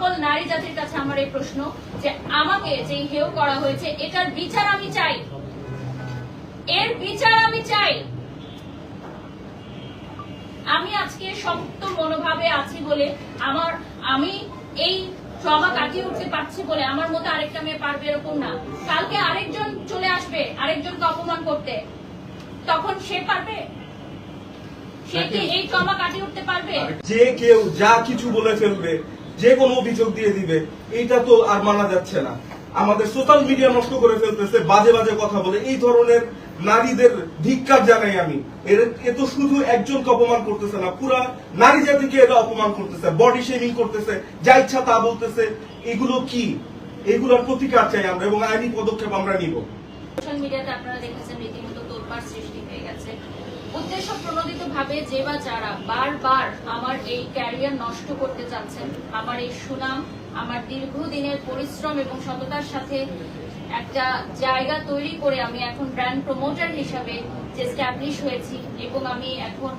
সকল নারী জাতির কাছে আমার এই প্রশ্ন যে আমাকে যে হেয় করা হয়েছে এটার বিচার আমি চাই। এর বিচার আমি চাই। আমি আজকে শক্ত মনোভাবে আছি বলে আমার আমি এই ট্রমা কাটিয়ে উঠতে পারছি বলে আমার মতো আরেকটা মেয়ে পারবে এরকম না। কালকে আরেকজন চলে আসবে আরেকজনকে অপমান করতে। তখন সে পারবে? সে কি এই ট্রমা কাটিয়ে উঠতে পারবে? যে কেউ যা কিছু বলে ফেলবে যে কোনো অভিযোগ দিয়ে দিবে। এইটা তো আর মানা যাচ্ছে না। আমাদের সোশ্যাল মিডিয়া নষ্ট করে ফেলতেছে, বাজে বাজে কথা বলে। এই ধরনের নারীদের ধিক্কার জানাই আমি। এর এ তো শুধু একজনকে অপমান করতেছে না, পুরা নারী জাতিকে এরা অপমান করতেছে বডি শেমিং করতেছে, যা ইচ্ছা তা বলতেছে। এগুলো কি? এগুলোর প্রতিকার চাই আমরা এবং আইনি পদক্ষেপ আমরা নিব। সোশ্যাল মিডিয়াতে আপনারা দেখেছেন রীতিমতো তোলপাড় সৃষ্টি হয়ে গেছে। উদ্দেশ্য প্রণোদিত ভাবে যে বা যারা বারবার আমার এই ক্যারিয়ার নষ্ট করতে চাচ্ছেন, আমার এই সুনাম, আমার দীর্ঘদিনের পরিশ্রম এবং সততার সাথে একটা জায়গা তৈরি করে আমি এখন ব্র্যান্ড প্রমোটার হিসাবে যে স্ট্যাবলিশ হয়েছি এবং আমি এখন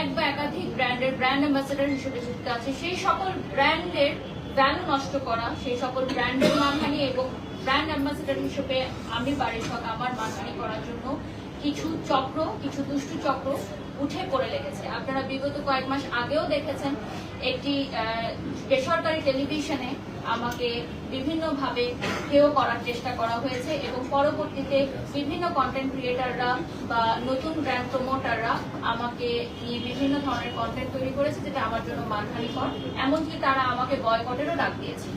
এক বা একাধিক ব্র্যান্ডের ব্র্যান্ড অ্যাম্বাসেডার হিসেবে যুক্ত আছি, সেই সকল ব্র্যান্ডের ভ্যালু নষ্ট করা, সেই সকল ব্র্যান্ডের মানহানি এবং ব্র্যান্ড অ্যাম্বাসেডর হিসেবে আমি বাড়ির সঙ্গে আমার মানহানি করার জন্য কিছু চক্র, কিছু দুষ্টু চক্র উঠে পড়ে লেগেছে। আপনারা বিগত কয়েক মাস আগেও দেখেছেন একটি বেসরকারি টেলিভিশনে আমাকে বিভিন্নভাবে হেয় করার চেষ্টা করা হয়েছে এবং পরবর্তীতে বিভিন্ন কন্টেন্ট ক্রিয়েটাররা বা নতুন ব্র্যান্ড প্রমোটাররা আমাকে নিয়ে বিভিন্ন ধরনের কন্টেন্ট তৈরি করেছে যেটা আমার জন্য মানহানিকর, এমনকি তারা আমাকে বয়কটেরও ডাক দিয়েছিল।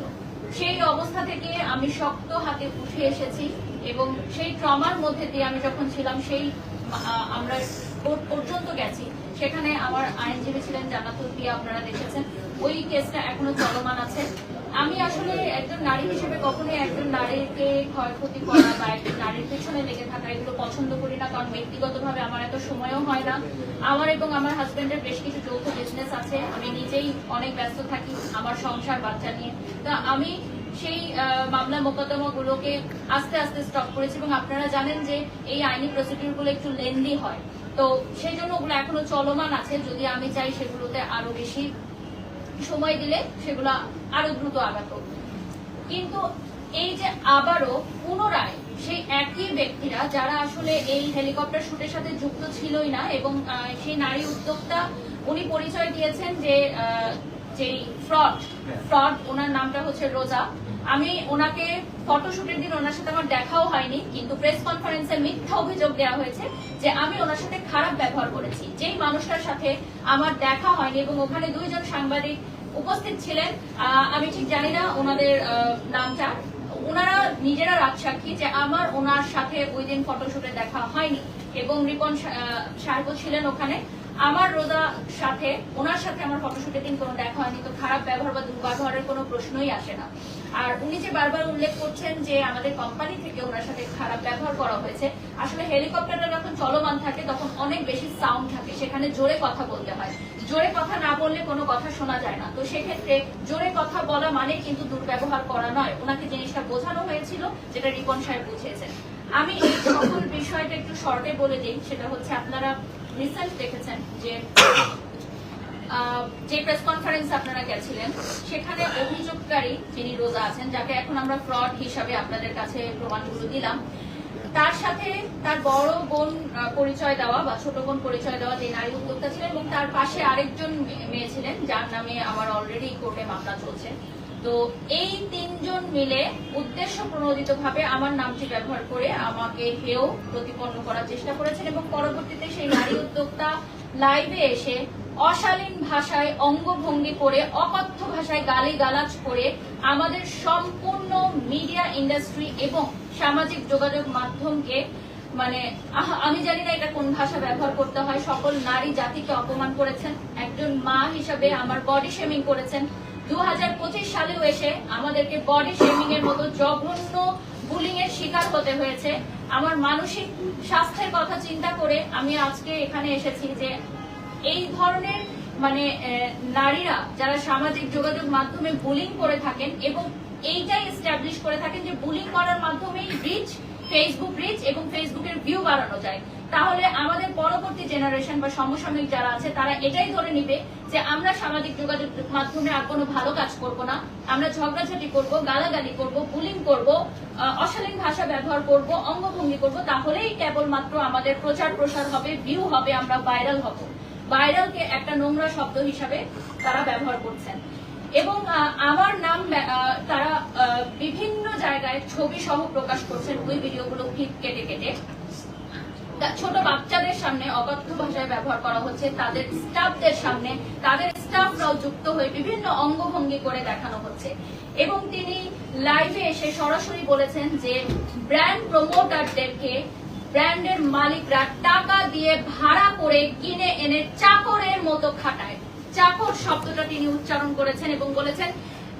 সেই অবস্থা থেকে আমি শক্ত হাতে উঠে এসেছি। এবং সেই ট্রমার মধ্যে দিয়ে আমি যখন ছিলাম, সেই আমরা কোর্ট পর্যন্ত গেছি। সেখানে আমার আইনজীবী ছিলেন জান্নাতুল পিয়া আপনারা দেখেছেন। ওই কেসটা এখনও চলমান আছে। আমি আসলে একজন নারী হিসেবে কখনোই একজন নারীকে ক্ষয়ক্ষতি করা বা একজন নারীর পেছনে লেগে থাকা এগুলো পছন্দ করি না, কারণ ব্যক্তিগতভাবে আমার এত সময়ও হয় না। আমার এবং আমার হাজবেন্ডের বেশ কিছু যৌথ বিজনেস আছে। আমি নিজেই অনেক ব্যস্ত থাকি আমার সংসার, বাচ্চা নিয়ে। তা আমি সেই মামলা মোকদ্দমা গুলোকে আস্তে আস্তে স্টপ করেছি এবং আপনারা জানেন যে এই আইনি প্রসিডিউরগুলো একটু লেন্দি হয়। তো সেই জন্য ওগুলো এখনও চলমান আছে। যদি আমি চাই সেগুলোতে আরও বেশি সময় দিলে সেগুলো আরও দ্রুত আগাত। কিন্তু এই যে আবারও পুনরায় সেই একই ব্যক্তিরা যারা আসলে এই হেলিকপ্টার শুটের সাথে যুক্ত ছিলই না এবং সেই নারী উদ্যোক্তা উনি পরিচয় দিয়েছেন যে যেই ফ্রড ফ্রড ওনার নামটা হচ্ছে রোজা। আমি ওনাকে ফটোশুটের দিন ওনার সাথে আমার দেখাও হয়নি, কিন্তু প্রেস কনফারেন্সে মিথ্যা অভিযোগ দেওয়া হয়েছে যে আমি ওনার সাথে খারাপ ব্যবহার করেছি। যেই মানুষটার সাথে আমার দেখা হয়নি এবং ওখানে দুইজন সাংবাদিক উপস্থিত ছিলেন আমি ঠিক জানি না ওনাদের নামটা। ওনারা নিজেরা রাজসাক্ষী যে আমার ওনার সাথে ওই দিন ফটোশুটে দেখা হয়নি এবং রিপন সাহেব ছিলেন ওখানে। আমার রোজা সাথে, ওনার সাথে আমার ফটোশুটের দিন কোনো দেখা হয়নি, তো খারাপ ব্যবহার বা দুর্ব্যবহারের কোনো প্রশ্নই আসে না। আর উনি যে বারবার উল্লেখ করছেন যে আমাদের কোম্পানি থেকে ওনার সাথে খারাপ ব্যবহার করা হয়েছে, আসলে হেলিকপ্টারটা যখন চলমান থাকে, তখন অনেক বেশি সাউন্ড থাকে, সেখানে জোরে কথা বলতে হয়। জোরে কথা না বললে কোনো কথা শোনা যায় না। তো সেক্ষেত্রে জোরে কথা বলা মানে কিন্তু দুর্ব্যবহার করা নয়। ওনাকে জিনিসটা বোঝানো হয়েছিল, যেটা রিপন সাহেব বুঝিয়েছেন। আমি এই সকল বিষয়টা একটু শর্টে বলে দিই, সেটা হচ্ছে আপনারা রিসেন্ট দেখেছেন যে যে প্রেস কনফারেন্স আপনারা গেছিলেন, সেখানে অভিযোগকারী যিনি রোজা আছেন, যাকে এখন আমরা ফ্রড হিসাবে আপনাদের কাছে প্রমাণগুলো দিলাম, তার সাথে তার বড় বোন পরিচয় দেওয়া বা ছোট বোন পরিচয় দেওয়া যে নারী উদ্যোক্তা ছিলেন এবং তার পাশে আরেকজন মেয়ে ছিলেন, যার নামে আমার অলরেডি কোর্টে মামলা চলছে। তো এই তিনজন মিলে উদ্দেশ্য প্রণোদিত ভাবে আমার নামটি ব্যবহার করে আমাকে হেও প্রতিপন্ন করার চেষ্টা করেছেন এবং পরবর্তীতে সেই নারী উদ্যোক্তা লাইভে এসে অশালীন ভাষায় অঙ্গভঙ্গি করে, অকথ্য ভাষায় গালি গালাজ করে আমাদের সম্পূর্ণ মিডিয়া ইন্ডাস্ট্রি এবং সামাজিক যোগাযোগ মাধ্যমকে মানে আমি জানি না এটা কোন ভাষা ব্যবহার করতে হয়। সকল নারী জাতিকে অপমান করেছেন। একজন মা হিসাবে আমার বডি শেমিং করেছেন। দু হাজার পঁচিশ সালেও এসে আমাদেরকে বডি শেমিং এর মতো জঘন্য বুলিং এর শিকার হতে হয়েছে। আমার মানসিক স্বাস্থ্যের কথা চিন্তা করে আমি আজকে এখানে এসেছি যে এই ধরনের মানে নারীরা যারা সামাজিক যোগাযোগ মাধ্যমে বুলিং করে থাকেন এবং এইটাই এস্টাবলিশ করে থাকেন যে বুলিং করার মাধ্যমেই রিচ ফেসবুক রিচ এবং ফেসবুকের ভিউ বাড়ানো যায়। তাহলে আমাদের পরবর্তী জেনারেশন বা সমসাময়িক যারা আছে, তারা এটাই ধরে নিবে যে আমরা সামাজিক যোগাযোগ মাধ্যমে আর কোনো ভালো কাজ করব না। আমরা ঝগড়াঝাটি করব, গালাগালি করব বুলিং করব অশালীন ভাষা ব্যবহার করব, অঙ্গভঙ্গি করব, তাহলেই কেবলমাত্র আমাদের প্রচার প্রসার হবে ভিউ হবে, আমরা ভাইরাল হব। ভাইরালকে একটা নোংরা শব্দ হিসাবে তারা ব্যবহার করছেন। এবং আমার নাম তারা বিভিন্ন জায়গায় ছবি সহ প্রকাশ করছেন, ওই ভিডিওগুলো ক্লিপ কেটে কেটে। ছোট বাচ্চাদের সামনে অকথ্য ভাষায় ব্যবহার করা হচ্ছে, তাদের স্টাফদের সামনে, তাদের স্টাফরাও যুক্ত হয়ে বিভিন্ন অঙ্গভঙ্গি করে দেখানো হচ্ছে। এবং তিনি লাইভে এসে সরাসরি বলেছেন যে ব্র্যান্ড প্রমোটারদেরকে ব্র্যান্ডের মালিকরা টাকা দিয়ে ভাড়া করে কিনে এনে চাকরের মতো খাটায়। চাকর শব্দটা তিনি উচ্চারণ করেছেন এবং বলেছেন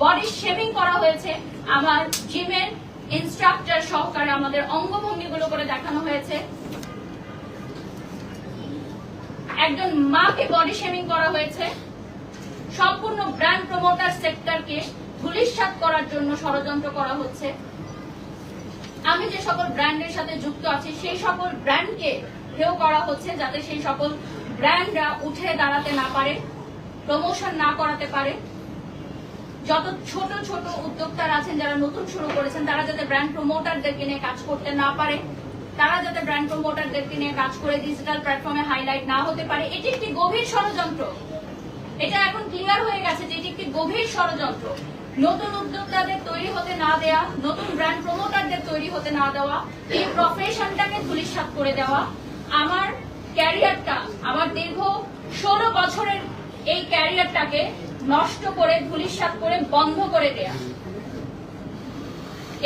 বডি শেভিং করা হয়েছে। আমার জিমের ইনস্ট্রাক্টর সহকারে আমাদের অঙ্গভঙ্গিগুলো করে দেখানো হয়েছে। একজন মাকে বডি শেভিং করা হয়েছে। সম্পূর্ণ ব্র্যান্ড প্রমোটার সেক্টরকে ধুলিস্বাত করার জন্য ষড়যন্ত্র করা হচ্ছে। আমি যে সকল ব্র্যান্ডের সাথে যুক্ত আছি, সেই সকল ব্র্যান্ডকে হেয় করা হচ্ছে যাতে সেই সকল ব্র্যান্ডরা উঠে দাঁড়াতে না পারে প্রমোশন না করাতে পারে। যত ছোট ছোট উদ্যোক্তারা আছেন, যারা নতুন শুরু করেছেন, তারা যাতে ব্র্যান্ড প্রমোটারদেরকে নিয়ে কাজ করতে না পারে, তারা যাতে ব্র্যান্ড প্রমোটারদেরকে নিয়ে কাজ করে ডিজিটাল প্ল্যাটফর্মে হাইলাইট না হতে পারে, এটি একটি গভীর ষড়যন্ত্র। এটা এখন ক্লিয়ার হয়ে গেছে যে এটি একটি গভীর ষড়যন্ত্র। নতুন উদ্যোক্তাদের তৈরি হতে না দেয়া, নতুন ব্র্যান্ড প্রমোটারদের তৈরি হতে না দেওয়া, এই প্রফেশনটাকে ধুলিসাৎ করে দেওয়া, আমার ক্যারিয়ারটা আমার দীর্ঘ ষোলো বছরের এই ক্যারিয়ারটাকে নষ্ট করে, ধুলিসাৎ করে, বন্ধ করে দেয়া।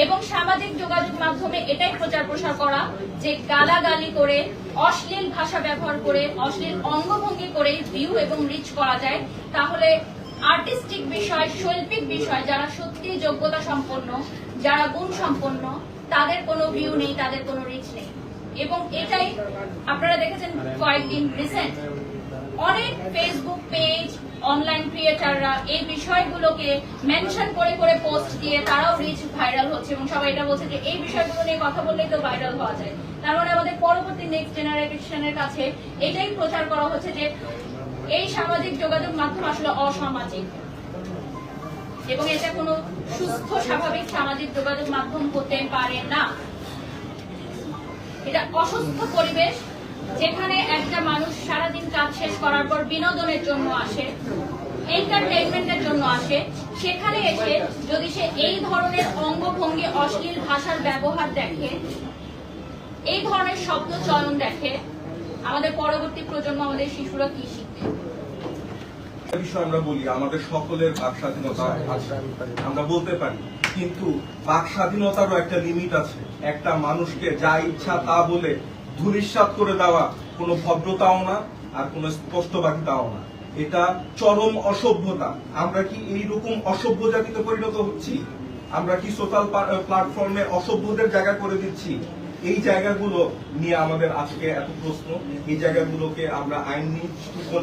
এবং সামাজিক যোগাযোগ মাধ্যমে এটাই প্রচার প্রসার করা যে গালাগালি করে, অশ্লীল ভাষা ব্যবহার করে, অশ্লীল অঙ্গভঙ্গি করে ভিউ এবং রিচ করা যায়, তাহলে আর্টিস্টিক বিষয়, শৈল্পিক বিষয়, যারা সত্যি যোগ্যতা সম্পন্ন, যারা গুণ সম্পন্ন, তাদের কোনো ভিউ নেই, তাদের কোনো রিচ নেই। এবং এটাই আপনারা দেখেছেন কয়েকদিন রিসেন্ট অনেক ফেসবুক পেজ অনলাইন ক্রিয়েটাররা এই বিষয়গুলোকে মেনশন করে করে পোস্ট দিয়ে তারাও রিচ ভাইরাল হচ্ছে এবং সবাই এটা বলছে যে এই বিষয়গুলো নিয়ে কথা বললেই তো ভাইরাল হওয়া যায়। তার মানে আমাদের পরবর্তী নেক্সট জেনারেশনের কাছে এটাই প্রচার করা হচ্ছে যে এই সামাজিক যোগাযোগ মাধ্যম আসলে অসামাজিক। এবং এটা কোনো সুস্থ, স্বাভাবিক সামাজিক যোগাযোগ মাধ্যম হতে পারে না। এটা অসুস্থ পরিবেশ যেখানে একটা মানুষ সারাদিন কাজ শেষ করার পর বিনোদনের জন্য আসে এন্টারটেইনমেন্টের জন্য আসে, সেখানে এসে যদি সে এই ধরনের অঙ্গভঙ্গি অশ্লীল ভাষার ব্যবহার দেখে, এই ধরনের শব্দ চয়ন দেখে, আমাদের পরবর্তী প্রজন্ম আমাদের শিশুরা কি শিখবে? বিষয় আমরা বলি, আমাদের সকলের বাক স্বাধীনতা আমরা বলতে পারি, কিন্তু বাক স্বাধীনতারও একটা লিমিট আছে। একটা মানুষকে যা ইচ্ছা তা বলে ধূলিসাৎ করে দেওয়া কোনো ভদ্রতাও না আর কোনো স্পষ্টবাদিতাও না। এটা চরম অসভ্যতা। আমরা কি এইরকম অসভ্য জাতিতে পরিণত হচ্ছি? আমরা কি সোশ্যাল প্ল্যাটফর্মে অসভ্যদের জায়গা করে দিচ্ছি? এই জায়গাগুলো নিয়ে আমাদের আজকে এত প্রশ্ন। এই জায়গাগুলোকে আমরা আইনি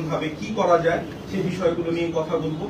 ভাবে কি করা যায় সেই বিষয়গুলো নিয়ে কথা বলব।